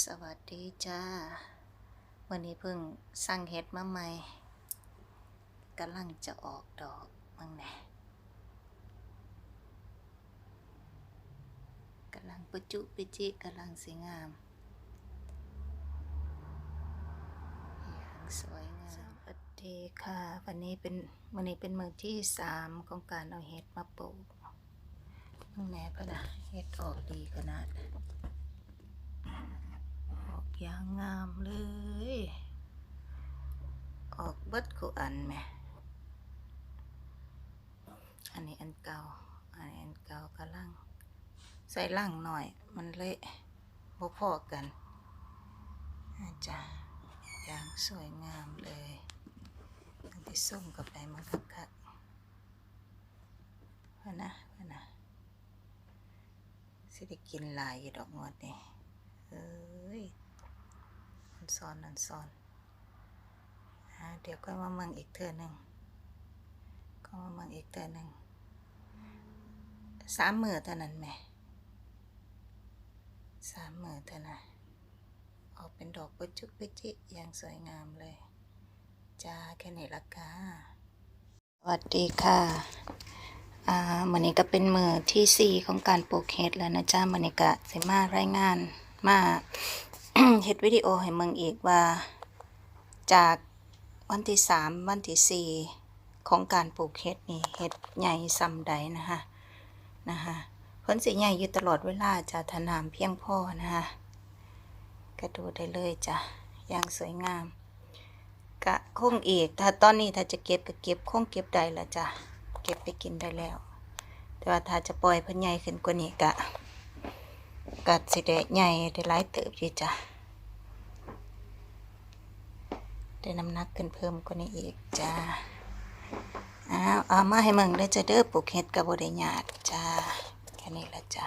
สวัสดีจ้า วันนี้เพิ่งสั่งเห็ดมาใหม่กำลังจะออกดอกมั่งแน่กำลังปุจุปิจิกำลังสีงามอย่างสวยงามสวัสดีค่ะ วันนี้เป็นวันนี้เป็นมือที่สามของการเอาเห็ดมาปลูกมั่งแน่พะนะเห็ดออกดีขน อย่างงามเลย ออกเบิดกูอันแหมอันนี้อันเก่า อันนี้อันเก่ากำลังใส่ล่างหน่อย มันเละบ่พอกันอาจจะอย่างสวยงามเลยอันที่ส้มกับไปมันคักคักๆพนะพนะสิได้กินลายอยู่ดอกงวดนี่ย ซ้อนอันซ้อนเดี๋ยวก็มาเมืองอีกเทือหนึ่งก็มาเมืองอีกเทือหนึ่งสามมือเท่านั้นแหม่สามมือเท่านั้นออกเป็นดอกปุจุกปิจิอย่างสวยงามเลยจ้าแค่นี้ละค่ะสวัสดีค่ะอ่ามันนี้ก็เป็นมือที่สี่ของการปลูกเห็ดแล้วนะจ้ามันนี้ก็สิมารายงานมา เฮ็ดวิดีโอให้เมืองอีกว่า จากวันที่สามวันที่สี่ของการปลูกเห็ดนี่เห็ดใหญ่ซ้ำใดนะคะนะคะผลสีใหญ่อยู่ตลอดเวลาจะถนามเพียงพอนะคะก็ดูได้เลยจ้ะอย่างสวยงามกะคงอีกถ้าตอนนี้ถ้าจะเก็บก็เก็บคงเก็บได้ละจ้ะเก็บไปกินได้แล้ว แต่ว่าถ้าจะปล่อยเพิ่นใหญ่ขึ้นกว่านี้กะ กะสิได้ใหญ่ได้หลายเติบอยู่จ้ะได้น้ำหนักขึ้นเพิ่มกว่านี้อีกจ้าอ้าวเอามาให้เมึงได้จะเด้อปลูกเห็ดกับบ่ได้ยากจ้าแค่นี้ละจ้ะ